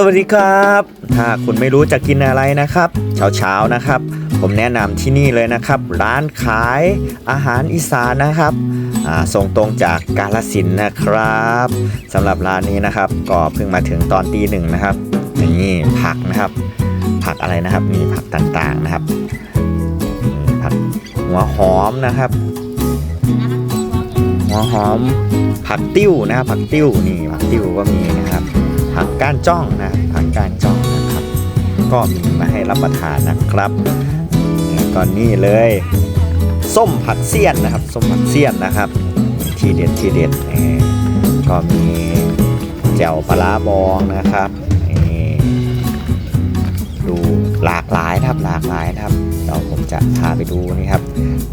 สวัสดีครับ ถ้าคุณไม่รู้จะกินอะไรนะครับ เช้าๆนะครับ ผมแนะนำที่นี่เลยนะครับ ร้านขายอาหารอีสานนะครับส่งตรงจากกาลสินนะครับสำหรับร้านนี้นะครับ ก็เพิ่งมาถึงตอนตีหนึ่งนะครับนี่ผักนะครับ ผักอะไรนะครับมีผักต่างๆนะครับผักหัวหอมนะครับหัวหอมผักติ้วนะครับผักติ้วนี่ผักติ้วก็มีนะครับ ผักก้านจ้องนะผักก้านจ้องนะครับ ก็มีมาให้รับประทานนะครับแล้วก็นี่เลย ส้มผักเสี้ยนนะครับ ส้มผักเสี้ยนนะครับ ทีเด็ดทีเด็ดก็มีแจ่วปลาบองนะครับดูหลากหลายนะครับหลากหลายนะครับเดี๋ยวผมจะพาไปดูนี่ครับ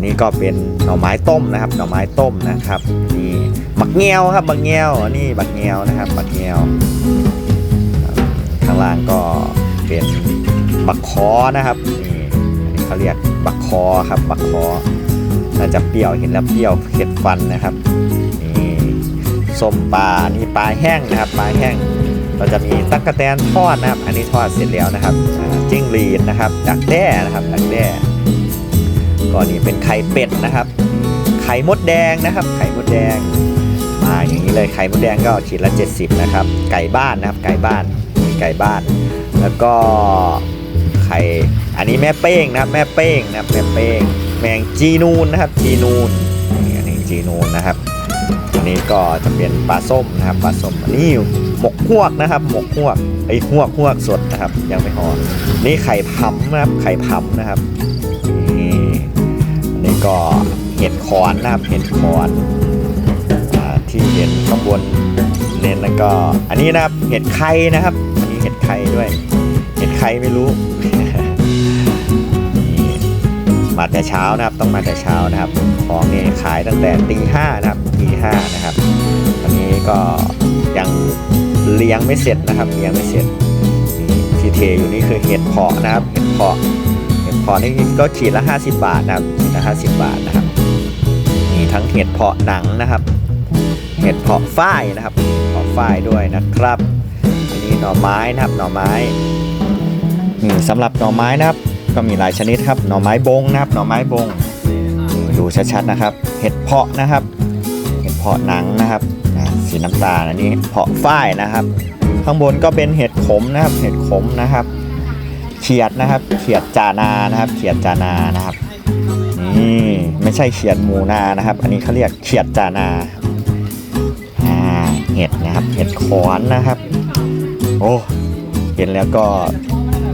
นี่ก็เป็นหน่อไม้ต้มนะครับ หน่อไม้ต้มนะครับนี่บักเงี้ยวครับบักเงี้ยวนี่บักเงี้ยวนะครับบักเงี้ยวางล่างก็เป็นบักคอนะครับนี่นนเขาเรียกบักคอครับบักคอน่าจะเปรี้ยวเห็นแล้วเปรี้ยวเผ็ดฟันนะครับนี่ส้มปลาอันนี่ปลาแห้งนะครับปลาแห้งเราจะมีตั๊กแตนทอดนะครับ อันนี้ทอดเสร็จแล้วนะครับจิ้งหรีดนะครับดักแด้นะครับดักแด้ก็นี่เป็นไข่เป็ดนะครับ ไข่มดแดงนะครับ ไข่มดแดงมาอย่างนี้เลยไข่มดแดงก็ขีดละ 70 นะครับ ไก่บ้านนะครับ ไก่บ้าน ไก่บ้าน แล้วก็ไข่อันนี้แม่เป้งนะครับแม่เป้งนะครับแม่เป้งแมงจีนูนนะครับจีนูนอันนี้จีนูนนะครับอันนี้ก็จะเป็นปลาส้มนะครับปลาส้มอันนี้หมกฮวกนะครับ หมกฮวกไอ้ฮวกฮวกสดนะครับ ยังไม่หอนี่ไข่พำนะครับไข่พำนะครับนี่อันนี้ก็เห็ดขอนนะครับเห็ดขอนที่เห็นข้างบนเน้นแล้วก็อันนี้นะครับเห็ดไข่นะครับ ดไข่ด้วย เห็ดไข่ไม่รู้ มาแต่เช้านะครับ ต้องมาแต่เช้านะครับ ของนี่ขายตั้งแต่ตีห้านะครับตีห้านะครับอันนี้ก็ยังเลี้ยงไม่เสร็จนะครับเลี้ยงไม่เสร็จมีที่เทอยู่นี่คือเห็ดเพาะนะครับ เห็ดเพาะเห็ดเพาะนี่ก็ขีดละ 50 บาทนะครับขีดละ50 บาทนะครับมีทั้งเห็ดเพาะหนังนะครับ เห็ดเพาะฝ้ายนะครับเพาะฝ้ายด้วยนะครับ นนี้หน่อไม้นะครับหน่อไม้สำหรับหน่อไม้นะครับ ก็มีหลายชนิดครับหน่อไม้บงนะครับหน่อไม้บงดูชัดๆนะครับ เห็ดเพาะนะครับ เห็ดเพาะหนังนะครับสีน้ำตาลอันนี้เพาะฝ้ายนะครับ ข้างบนก็เป็นเห็ดขมนะครับ เห็ดขมนะครับเขียดนะครับ เขียดจานานะครับ เขียดจานานะครับนี่ไม่ใช่เขียดหมูนานะครับ อันนี้เขาเรียกเขียดจานาเห็ดนะครับ เห็ดขอนนะครับ โอ้เห็นแล้วก็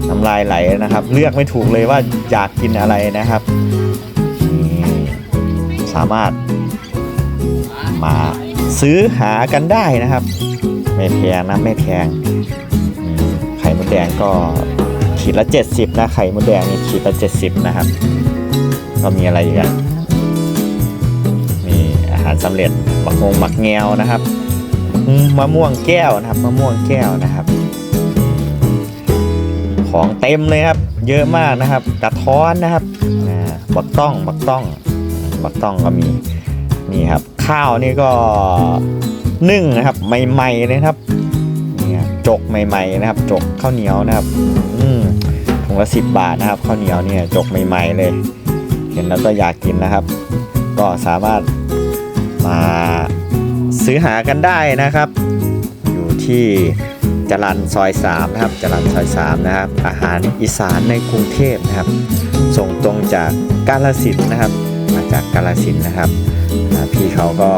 น้ำลายไหลนะครับ เลือกไม่ถูกเลยว่าอยากกินอะไรนะครับ สามารถมาซื้อหากันได้นะครับ ไม่แพงนะไม่แพงไข่มดแดงก็ขีดละ 70 นะ ไข่มดแดงนี่ขีดละ 70 นะครับ ก็มีอะไรอีกอะมีอาหารสำเร็จบักงงบักแงวนะครับ มะม่วงแก้วนะครับมะม่วงแก้วนะครับ ของเต็มเลยครับ เยอะมากนะครับ กระท้อนนะครับบักต้องบักต้องบักต้องก็มีนี่ครับ ข้าวนี่ก็นึ่งนะครับ ใหม่ๆเลยครับเนี่ยจกใหม่ ๆ นะครับ จกข้าวเหนียวนะครับ อืมถุงละสิบบาทนะครับข้าวเหนียวเนี่ยจกใหม่ ๆ เลย เห็นแล้วก็อยากกินนะครับ ก็สามารถมา ซื้อหากันได้นะครับ อยู่ที่จรันซอย3นะครับจรันซอย3นะครับ อาหารอีสานในกรุงเทพนะครับ ส่งตรงจากกาลสินนะครับ มาจากกาลสินนะครับ พี่เขาก็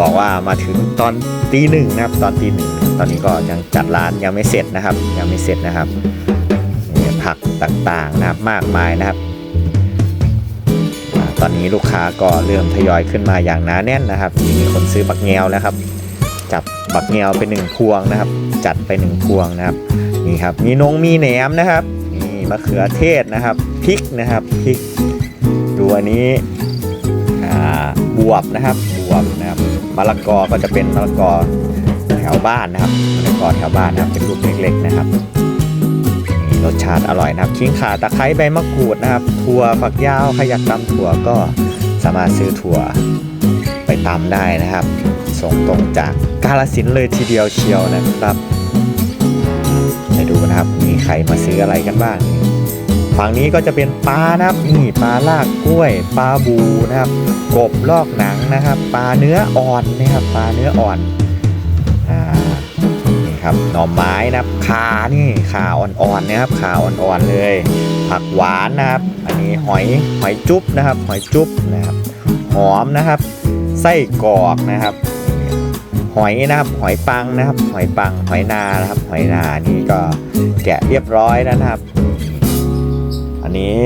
บอกว่ามาถึงตอนตีหนึ่งนะครับ ตอนตีหนึ่งตอนนี้ก็ยังจัดร้านยังไม่เสร็จนะครับ ยังไม่เสร็จนะครับนี่ผักต่างๆนะครับมากมายนะครับ ตอนนี้ลูกค้าก็เริ่มทยอยขึ้นมาอย่างหนาแน่นนะครับมีคนซื้อบักแงวนะครับ จับบักแงวไปหนึ่งพวงนะครับ จัดไปหนึ่งพวงนะครับนี่ครับมีนงมีแหนมนะครับนี่มะเขือเทศนะครับพริกนะครับพริกดูอันนี้บวบนะครับบวบนะครับมะละกอก็จะเป็นมะละกอแถวบ้านนะครับมะละกอแถวบ้านนะครับเป็นลูกเล็กๆนะครับ รสชาติอร่อยนะครับขิงข่าตะไคร้ใบมะกรูดนะครับ ถั่วฝักยาวใครอยากตำถั่วก็สามารถซื้อถั่วไปตำได้นะครับ ส่งตรงจากกาลสินเลยทีเดียวเชียวนะครับไปดูนะครับมีใครมาซื้ออะไรกันบ้างฝั่งนี้ก็จะเป็นปลานะครับนี่ปลาลากกล้วยปลาบูนะครับ กบลอกหนังนะครับ ปลาเนื้ออ่อนนะครับปลาเนื้ออ่อน ครับหน่อไม้นะครับขานี่ขาอ่อนๆนะครับขาอ่อนๆเลย ผักหวานนะครับ อันนี้หอยหอยจุ๊บนะครับ หอยจุ๊บนะครับ หอมนะครับ ไส้กรอกนะครับ หอยนะครับ หอยปังนะครับ หอยปังหอยนานะครับ หอยนานี่ก็แกะเรียบร้อยแล้วนะครับ อันนี้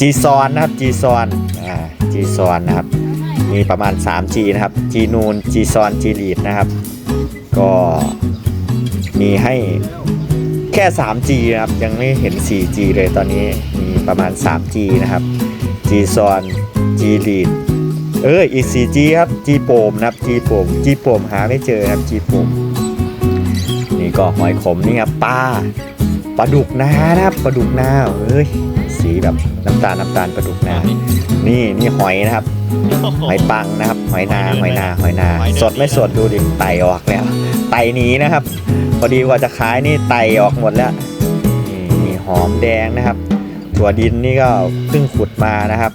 จีซอนนะครับจีซอนอ่าจีซอนนะครับมีประมาณ 3G นะครับจีนูนจีซอนจีลีดนะครับ ก็มีให้แค่ 3G นะครับ ยังไม่เห็น 4G เลยตอนนี้มีประมาณ 3G นะครับ G ซอน G ลีดเอออีก 4G ครับ G โปมนะครับ G โปม G โปมหาไม่เจอครับ G โปมนี่ก็หอยขมนี่ครับปลาปลาดุกนานะครับปลาดุกนาเอ้ย สีแบบน้ำตาลน้ำตาลปลาดุกนานี่นี่หอยนะครับ หอยปังนะครับ หอยนาหอยนาหอยนา สดไม่สดดูดิไตออกแล้วไตหนีนะครับ พอดีกว่าจะขายนี่ไตออกหมดแล้วนี่มีหอมแดงนะครับถั่วดินนี่ก็เพิ่งขุดมานะครับ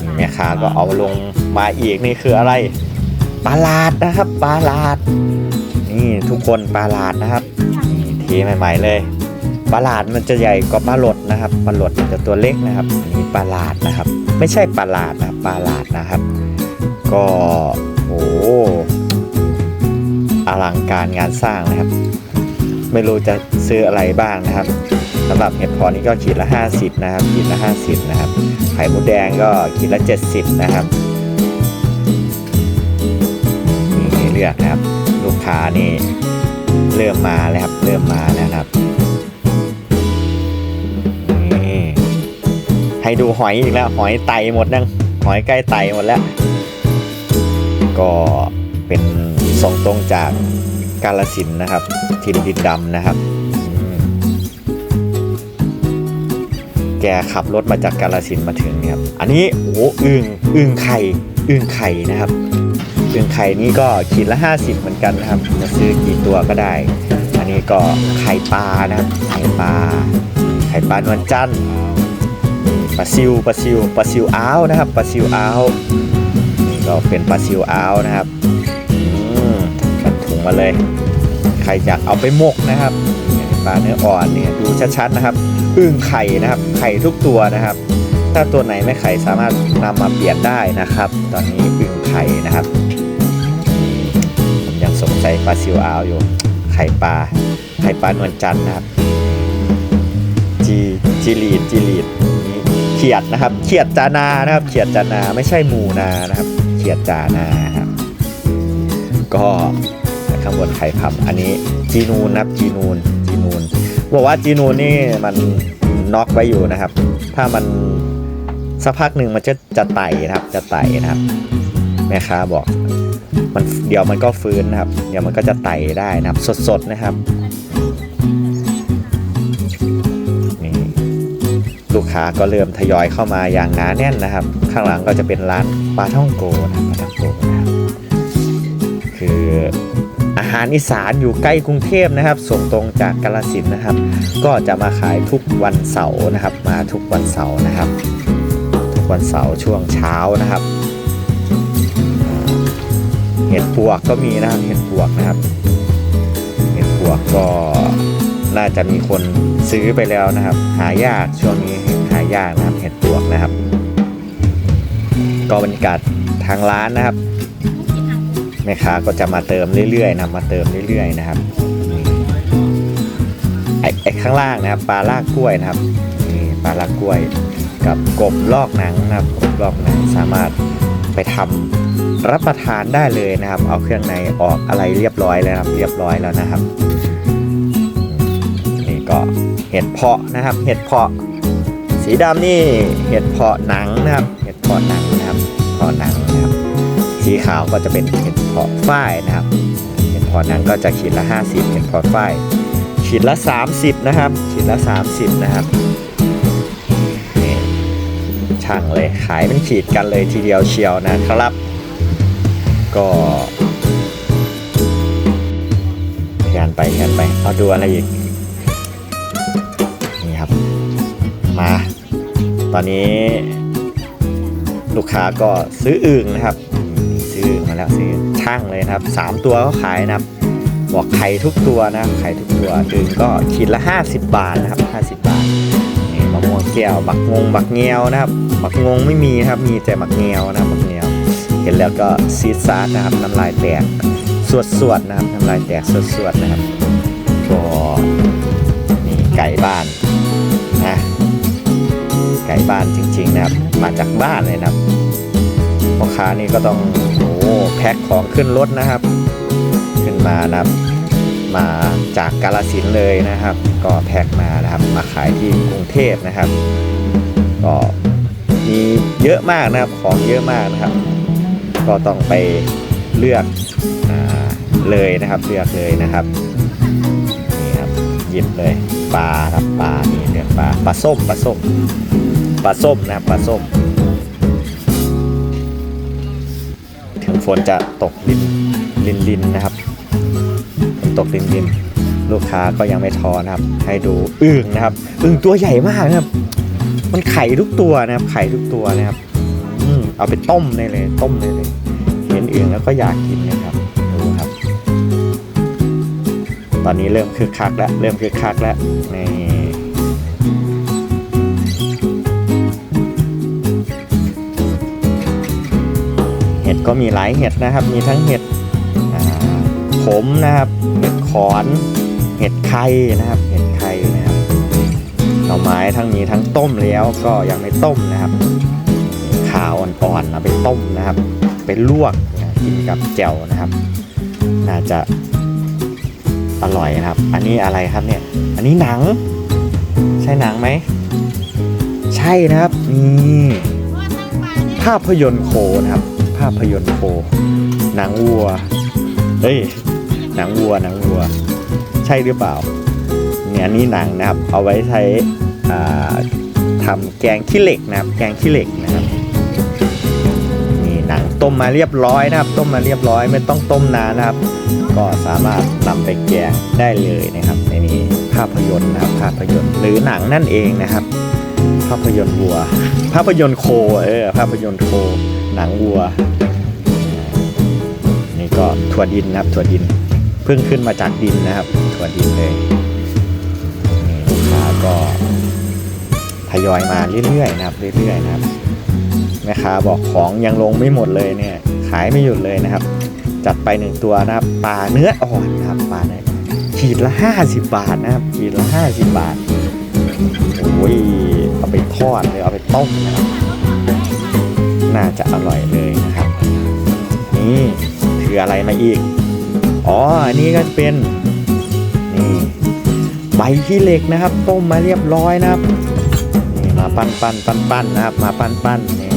นี่แม่ค้าก็เอาลงมาอีกนี่คืออะไรปลาลาดนะครับปลาลาด นี่ทุกคนปลาลาดนะครับนี่เทใหม่ๆเลย ปลาลาดมันจะใหญ่กว่าปลาหลดนะครับปลาหลดมันจะตัวเล็กนะครับอันนี้ปลาลาดนะครับ ไม่ใช่ปลาลาดนะปลาลาดนะครับ ก็โอ้อลังการงานสร้างนะครับ ไม่รู้จะซื้ออะไรบ้างนะครับสำหรับเห็ดพอนี่ก็ขีดละ 50 นะครับขีดละ 50 นะครับ ไข่มดแดงก็ขีดละ 70 นะครับนี่ให้เลือกนะครับ ลูกค้านี่เริ่มมาแล้วครับ เริ่มมาแล้วครับ ให้ดูหอยอีกแล้ว หอยไตหมดยังหอยใกล้ไตหมดแล้ว ก็เป็นส่งตรงจากกาลสินนะครับ ทินดินดำนะครับ แกขับรถมาจากกาลสินมาถึงเนี่ยครับ อันนี้โอ้โอึ่งอึ่งไข่อึ่งไข่นะครับอึ่งไข่นี้ก็ขีดละ 50 เหมือนกันนะครับจะซื้อกี่ตัวก็ได้ อันนี้ก็ไข่ปลานะครับ ไข่ปลา ไข่ปลานวลจันทร์ ปลาซิวปลาซิวปลาซิวอ้าวนะครับปลาซิวอ้าวนี่ก็เป็นปลาซิวอ้าวนะครับอืมใส่ถุงมาเลย ใครอยากเอาไปหมกนะครับเนี่ยปลาเนื้ออ่อนเนี่ยดูชัดๆนะครับอึ่งไข่นะครับ ไข่ทุกตัวนะครับ ถ้าตัวไหนไม่ไข่สามารถนำมาเปลี่ยนได้นะครับ ตอนนี้อึ่งไข่นะครับผมยังสงสัยปลาซิวอ้าวอยู่ ไข่ปลาไข่ปลานวลจันทร์นะครับจีจีรีดจีรีด ขียดนะครับ เขียดจานานะครับ เขียดจานาไม่ใช่หมูนานะครับ เขียดจานาครับก็ข้างบนไข่พับอันนี้จีนูนนะครับจีนูนจีนูนบอกว่าจีนูนนี่มันน็อกไว้อยู่นะครับ ถ้ามันสักพักหนึ่งมันจะจะไต่นะครับ จะไต่นะครับ แม่ค้าบอกมันเดี๋ยวมันก็ฟื้นนะครับ เดี๋ยวมันก็จะไต่ได้นะครับ สดๆนะครับ กค้าก็เริ่มทยอยเข้ามาอย่างหนาแน่นนะครับ ข้างหลังก็จะเป็นร้านปลาท่องโกนะปลาท่องโกนะครับคืออาหารอีสานอยู่ใกล้กรุงเทพนะครับ ส่งตรงจากกาลสินนะครับ ก็จะมาขายทุกวันเสาร์นะครับ มาทุกวันเสาร์นะครับ ทุกวันเสาร์ช่วงเช้านะครับ เห็ดปวกก็มีนะครับเห็ดปวกนะครับ เห็ดปวกก็น่าจะมีคนซื้อไปแล้วนะครับ หายากช่วงนี้หายากนะครับเห็ดปลวกนะครับ ก็บรรยากาศทางร้านนะครับแม่ค้าก็จะมาเติมเรื่อยๆนะมาเติมเรื่อยๆนะครับไอ้ไอ้ข้างล่างนะครับปลาลากกล้วยนะครับนี่ปลาลากกล้วย กับกบลอกหนังนะครับกบลอกหนังสามารถไปทำรับประทานได้เลยนะครับ เอาเครื่องในออกอะไรเรียบร้อยแล้วนะครับ เรียบร้อยแล้วนะครับ นี่ก็เห็ดเพาะนะครับ เห็ดเพาะ สีดำนี่เห็ดเพาะหนังนะครับ เห็ดเพาะหนังนะครับเพาะหนังนะครับ สีขาวก็จะเป็นเห็ดเพาะฝ้ายนะครับ เห็ดเพาะหนังก็จะขีดละ 50 เห็ดเพาะฝ้ายขีดละ 30 นะครับ ขีดละ 30 นะครับนี่ช่างเลยขายเป็นขีดกันเลยทีเดียวเชียวนะครับ ก็แทนไปแทนไปเอาดูอะไรอีก อนนี้ลูกค้าก็ซื้ออึ่งนะครับ ซื้ออึ่งมาแล้วซื้อช่างเลยนะครับสามตัวเขาขายนะครับบอกไข่ทุกตัวนะครับไข่ทุกตัวอึ่งก็ขีดละ 50 บาทนะครับ 50 บาทนี่มะม่วงแก้วบักงงบักเงียวนะครับบักงงไม่มีนะครับมีแต่บักเงียวนะครับบักเงียว เห็นแล้วก็ซีดซาร์นะครับน้ำลายแตกสวดสวดนะครับน้ำลายแตกสวดสวดนะครับก็นี่ไก่บ้าน บ้านจริง ๆ นะครับ มาจากบ้านเลยนะครับพ่อค้านี่ก็ต้องโอ้แพ็คของขึ้นรถนะครับ ขึ้นมานะครับ มาจากกาลสินเลยนะครับ ก็แพ็คมานะครับ มาขายที่กรุงเทพนะครับ ก็มีเยอะมากนะครับของเยอะมากนะครับ ก็ต้องไปเลือกอาเลยนะครับเลือกเลยนะครับนี่ครับหยิบเลยปลาครับปลานี่เลือกปลาปลาส้มปลาส้ม ปลาส้มนะครับปลาส้ม ถึงฝนจะตกลินลินลินนะครับฝนตกลินลินลูกค้าก็ยังไม่ท้อนะครับ ให้ดูอึ่งนะครับอึ่งตัวใหญ่มากนะครับ มันไข่ทุกตัวนะครับ ไข่ทุกตัวนะครับอืมเอาไปต้มได้เลย ต้มได้เลย เห็นอื่นแล้วก็อยากกินนะครับดูครับ ตอนนี้เริ่มคึกคักแล้วเริ่มคึกคักแล้วนี่ ก็มีหลายเห็ดนะครับ มีทั้งเห็ดผมนะครับ เห็ดขอน เห็ดไข่นะครับ เห็ดไข่นะครับหน่อไม้ทั้งมีทั้งต้มแล้วก็ยังไม่ต้มนะครับขาวอ่อนๆเอาไปต้มนะครับ ไปลวกนะกินกับแจ่วนะครับ น่าจะอร่อยนะครับ อันนี้อะไรครับเนี่ย อันนี้หนัง ใช่หนังไหม ใช่นะครับนี่ภาพยนตร์โคนะครับ ภาพยนตร์โคหนังวัว เฮ้ย หนังวัว หนังวัว ใช่หรือเปล่า เนี่ยอันนี้หนังนะครับ เอาไว้ใช้ทำแกงขี้เหล็กนะครับ แกงขี้เหล็กนะครับ นี่หนังต้มมาเรียบร้อยนะครับ ต้มมาเรียบร้อย ไม่ต้องต้มนานนะครับ ก็สามารถนำไปแกงได้เลยนะครับในนี้ภาพยนตร์นะครับ ภาพยนตร์หรือหนังนั่นเองนะครับ ภาพยนตร์วัว ภาพยนตร์โค เออ ภาพยนตร์โค หนังวัว นี่ก็ถั่วดินนะครับถั่วดินเพิ่งขึ้นมาจากดินนะครับถั่วดินเลยนี่ลูกค้าก็ทยอยมาเรื่อยๆนะครับเรื่อยๆนะครับแม่ค้าบอกของยังลงไม่หมดเลยเนี่ยขายไม่หยุดเลยนะครับ จัดไปหนึ่งตัวนะครับปลาเนื้ออ่อนนะครับปลาเนื้อขีดละ 50 บาทนะครับขีดละ 50 บาทโอ้ยเอาไปทอดเลยเอาไปต้มนะครับ น่าจะอร่อยเลยนะครับ นี่คืออะไรมาอีก อ๋อ อันนี้ก็เป็น นี่ใบขี้เหล็กนะครับ ต้มมาเรียบร้อยนะครับ นี่มาปั้นปั้นปั้นปั้นนะครับ มาปั้นปั้นนี่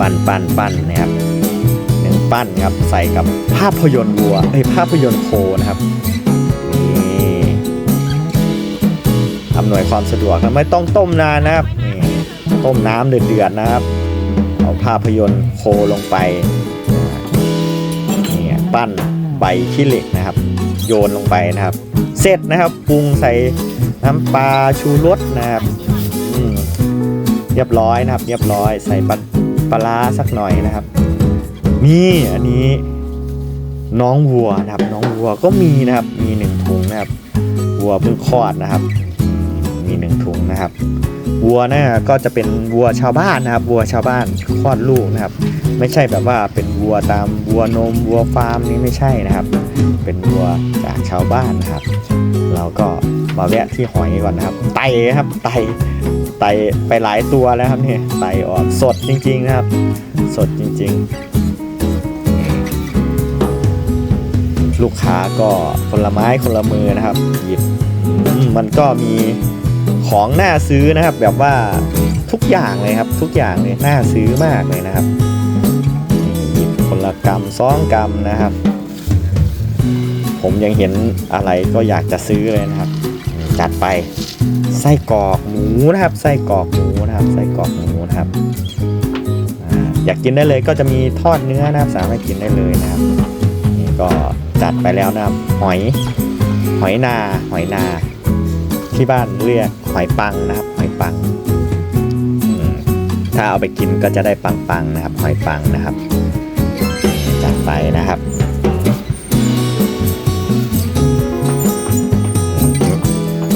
ปั้นปั้นปั้นนะครับหนึ่งปั้นครับใส่กับภาพยนตร์วัวเอ้ยภาพยนตร์โคนะครับนี่อำนวยความสะดวกนะไม่ต้องต้มนานนะครับต้มน้ำเดือดๆนะครับ ภาพยนตร์โคลงไปเนี่ยปั้นใบขี้เหล็กนะครับ โยนลงไปนะครับ เสร็จนะครับปรุงใส่น้ำปลาชูรสนะครับเรียบร้อยนะครับ เรียบร้อยใส่ปลาปลาร้าสักหน่อยนะครับ นี่อันนี้น้องวัวนะครับ น้องวัวก็มีนะครับ มีหนึ่งถุงนะครับ วัวเพิ่งคลอดนะครับ มีหนึ่งถุงนะครับ วัวนี่ยก็จะเป็นวัวชาวบ้านนะครับ วัวชาวบ้านคลอดลูกนะครับ ไม่ใช่แบบว่าเป็นวัวตามวัวนมวัวฟาร์มนี่ไม่ใช่นะครับ เป็นวัวจากชาวบ้านนะครับ เราก็มาแวะที่หอยก่อนนะครับ ไตครับไตไตไปหลายตัวแล้วครับเนี่ยไตออกสดจริงๆนะครับ สดจริง ๆ ลูกค้าก็คนละไม้คนละมือนะครับ หยิบมันก็มี ของน่าซื้อนะครับ แบบว่าทุกอย่างเลยครับ ทุกอย่างเลยน่าซื้อมากเลยนะครับนี่หยิบคนละกำสองกำนะครับ ผมยังเห็นอะไรก็อยากจะซื้อเลยนะครับ จัดไปไส้กรอกหมูนะครับไส้กรอกหมูนะครับไส้กรอกหมูนะครับอ่าอยากกินได้เลยก็จะมีทอดเนื้อนะครับ สามารถกินได้เลยนะครับนี่ก็จัดไปแล้วนะครับ หอย หอยนา หอยนา ที่บ้านเรียกหอยปังนะครับหอยปัง ถ้าเอาไปกินก็จะได้ปังๆนะครับหอยปังนะครับจัดไปนะครับ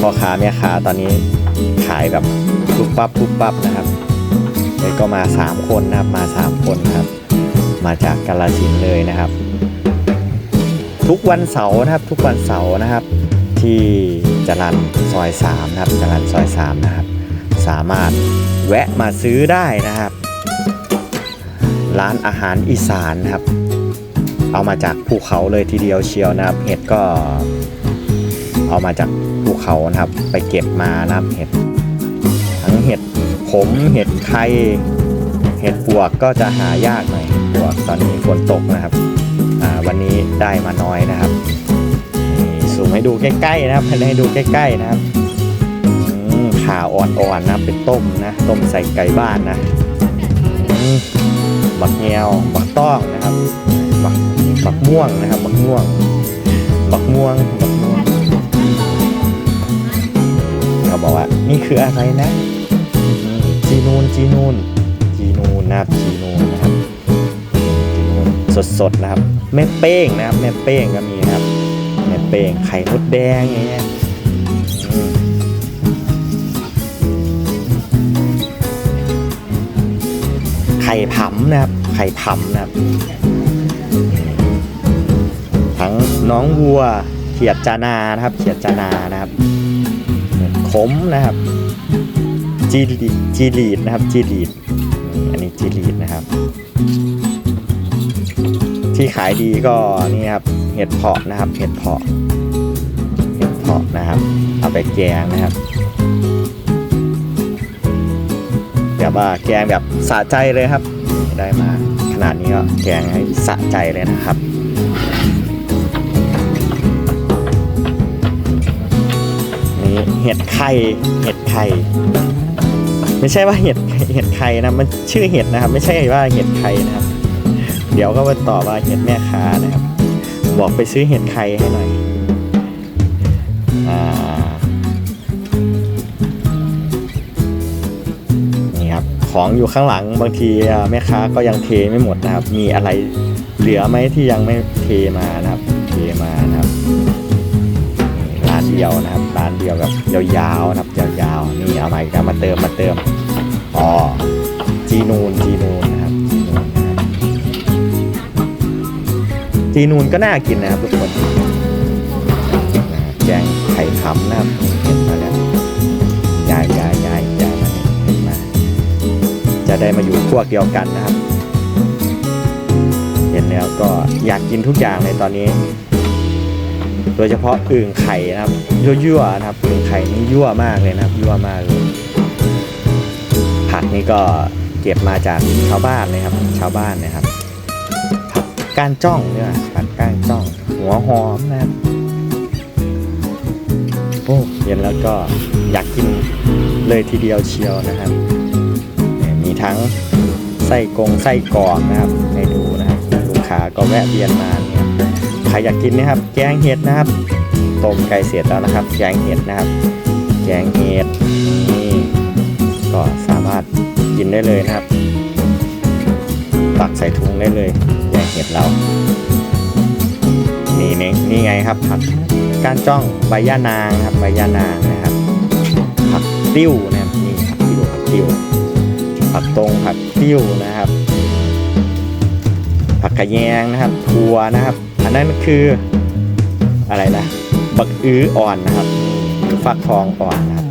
พ่อค้าแม่ค้าตอนนี้ขายแบบปุ๊บปั๊บปุ๊บปั๊บนะครับเลยก็มาสามคนนะครับมาสามคนครับ มาจากกาลสินธุ์เลยนะครับ ทุกวันเสาร์นะครับทุกวันเสาร์นะครับที่ จรันซอย3นะครับจรันซอย3นะครับ สามารถแวะมาซื้อได้นะครับ ร้านอาหารอีสานนะครับ เอามาจากภูเขาเลยทีเดียวเชียวนะครับ เห็ดก็เอามาจากภูเขานะครับ ไปเก็บมานะครับเห็ด ทั้งเห็ดขมเห็ดไข่เห็ดปวกก็จะหายากหน่อยปวกตอนนี้ฝนตกนะครับวันนี้ได้มาน้อยนะครับ มให้ดูใกล้ๆนะครับให้ดูใกล้ๆนะครับอืมขาอ่อนๆนะเป็นต้มนะต้มใส่ไก่บ้านนะอืมบักเงียวบักต้องนะครับบักบักม่วงนะครับบักม่วงบักม่วงบักม่วงเขาบอกว่านี่คืออะไรนะจีนูนจีนูนจีนูนนะครับจีนูนนะครับจีนูนสดๆนะครับแม่เป้งนะครับแม่เป้งก็มีนะครับ แม่เป้งไข่มดแดงอย่างเงี้ยไข่ผำนะครับ ไข่ผำนะครับ ทั้งน้องวัวเขียดจานานะครับ เขียดจานานะครับขมนะครับ จีรีจีรีดนะครับ จีรีด ที่ขายดีก็นี่ครับเห็ดเพาะนะครับเห็ดเพาะเห็ดเพาะนะครับ เอาไปแกงนะครับแบบว่าแกงแบบสะใจเลยครับ ได้มาขนาดนี้ก็แกงให้สะใจเลยนะครับนี่เห็ดไข่เห็ดไข่ไม่ใช่ว่าเห็ดเห็ดไข่นะมันชื่อเห็ดนะครับ ไม่ใช่ว่าเห็ดไข่นะครับ เดี๋ยวก็มาตอบว่าเห็ดแม่ค้านะครับ บอกไปซื้อเห็ดไข่ให้หน่อยอ่านี่ครับของอยู่ข้างหลังบางทีแม่ค้าก็ยังเทไม่หมดนะครับ มีอะไรเหลือไหมที่ยังไม่เทมานะครับ เทมานะครับร้านเดียวนะครับร้านเดียวแบบยาวๆนะครับยาวๆนี่เอามาอีกแล้วมาเติมมาเติมอ๋อจีนูนจีนูน จีนูนก็น่ากินนะครับทุกคนแกงไข่ขำนะครับเห็นมาแล้วยายยายยายยายมาเนี่ยเห็นมา จะได้มาอยู่พวกเดียวกันนะครับ เห็นแล้วก็อยากกินทุกอย่างเลยตอนนี้ โดยเฉพาะอึ่งไข่นะครับยั่วๆนะครับอึ่งไข่นี่ยั่วมากเลยนะครับยั่วมากเลยผักนี่ก็เก็บมาจากชาวบ้านเลยครับ ชาวบ้านนะครับ ก้านจ้องเนี่ยผักก้านจ้อง หัวหอมนะครับโอ้เห็นแล้วก็อยากกินเลยทีเดียวเชียวนะครับ มีทั้งไส้กงไส้กรอกนะครับให้ดูนะครับลูกค้าก็แวะเวียนมาเนี่ยใครอยากกินนะครับ แกงเห็ดนะครับต้มไก่เสร็จแล้วนะครับ แกงเห็ดนะครับ แกงเห็ดนี่ก็สามารถกินได้เลยนะครับ ตักใส่ถุงได้เลย แกงเห็ดเรา นี่นี่นี่ไงครับผักกานจ้องใบย่านางครับใบย่านางนะครับผักติ้วนะครับนี่ผักติ้วผักติ้วผักตรงผักติ้วนะครับ ผักกระแยงนะครับถั่วนะครับ อันนั้นคืออะไรนะบักอื้ออ่อนนะครับฟักทองอ่อนนะครับ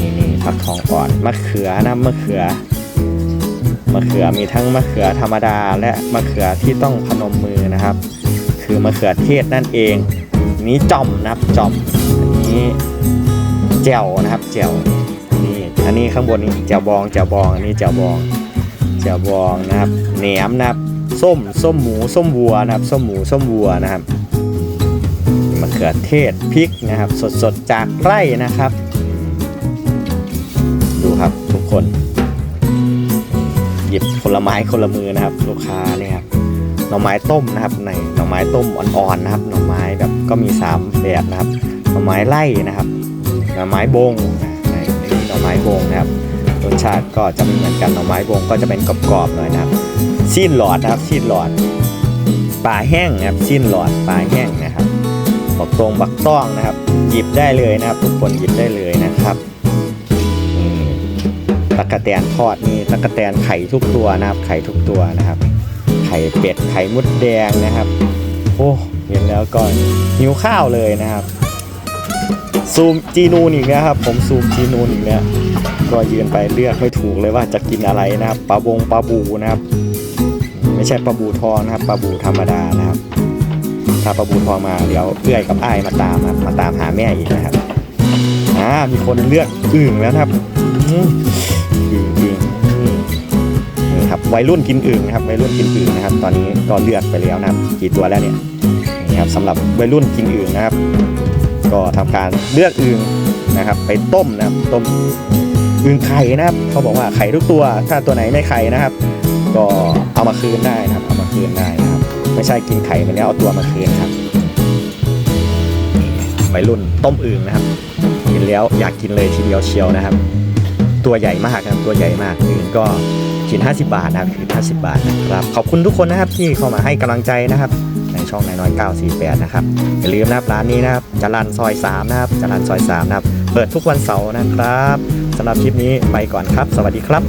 นี่นี่ฟักทองอ่อนมะเขือนะมะเขือะเขือมีทั้งมะเขือธรรมดา และมะเขือที่ต้องพนมมือนะครับ คือมะเขือเทศนั่นเอง นี้จอมนะครับจอมอันนี้แจ่วนะครับแจ่วนี่อันนี้ข้างบนนี้แจ่วบองแจ่วบองอันนี้แจ่วบองแจ่วบองนะครับแหนมนะครับส้มส้มหมูส้มวัวนะครับส้มหมูส้มวัวนะครับมะเขือเทศพริกนะครับ สดๆจากไร่นะครับ ดูครับทุกคน หยิบคนลไม้คนละมือนะครับ ลูกค้าเนี่ยครับหน่อไม้ต้มนะครับในหน่อไม้ต้มอ่อนๆนะครับหน่อไม้แบบก็มี3แบบนะครับหน่อไม้ไล่นะครับหน่อไม้บงในนี้หน่อไม้บงนะครับรสชาติก็จะไม่เหมือนกันหน่อไม้บงก็จะเป็นกรอบๆหน่อยนะครับซีนหลอดนะครับซีนหลอดปลาแห้งนะครับซีนหลอดปลาแห้งนะครับบักตรงบักต้องนะครับ หยิบได้เลยนะครับ ทุกคนหยิบได้เลยนะครับ ตะกะแตนทอดนี่ตะกะแตนไข่ทุกตัวนะครับไข่ทุกตัวนะครับ ไข่เป็ดไข่มุดแดงนะครับ โอ้เห็นแล้วก็หิวข้าวเลยนะครับ ซูมจีนูนอีกแล้วครับ ผมซูมจีนูนอีกแล้วก็ยืนไปเลือกไม่ถูกเลยว่าจะกินอะไรนะครับปลาบงปลาบูนะครับ ไม่ใช่ปลาบูทองนะครับปลาบูธรรมดานะครับถ้าปลาบูทองมาเดี๋ยวเอื้อยกับอ้ายมาตามมาตามหาแม่อีกนะครับอ่ามีคนเลือกอึ่งแล้วนะครับ วัยรุ่นกินอึ่งนะครับวัยรุ่นกินอึ่งนะครับ ตอนนี้ก็เลือกไปแล้วนะครับ กี่ตัวแล้วเนี่ยนี่ครับสำหรับวัยรุ่นกินอึ่งนะครับ ก็ทำการเลือกอึ่งนะครับ ไปต้มนะครับต้มอึ่งไข่นะครับ เขาบอกว่าไข่ทุกตัว ถ้าตัวไหนไม่ไข่นะครับ ก็เอามาคืนได้นะครับ เอามาคืนได้นะครับ ไม่ใช่กินไข่ไปแล้วเอาตัวมาคืนครับวัยรุ่นต้มอึ่งนะครับกินแล้วอยากกินเลยทีเดียวเชียวนะครับ ตัวใหญ่มากนะครับตัวใหญ่มากอึ่งก็ ชิ้น 50 บาทนะครับชิ้น50 บาทนะครับ ขอบคุณทุกคนนะครับที่เข้ามาให้กำลังใจนะครับ ในช่องนายน้อย 948 นะครับ อย่าลืมนะครับร้านนี้นะครับจรันซอย 3 นะครับจรันซอย 3 นะครับ เปิดทุกวันเสาร์นะครับสำหรับคลิปนี้ไปก่อนครับ สวัสดีครับ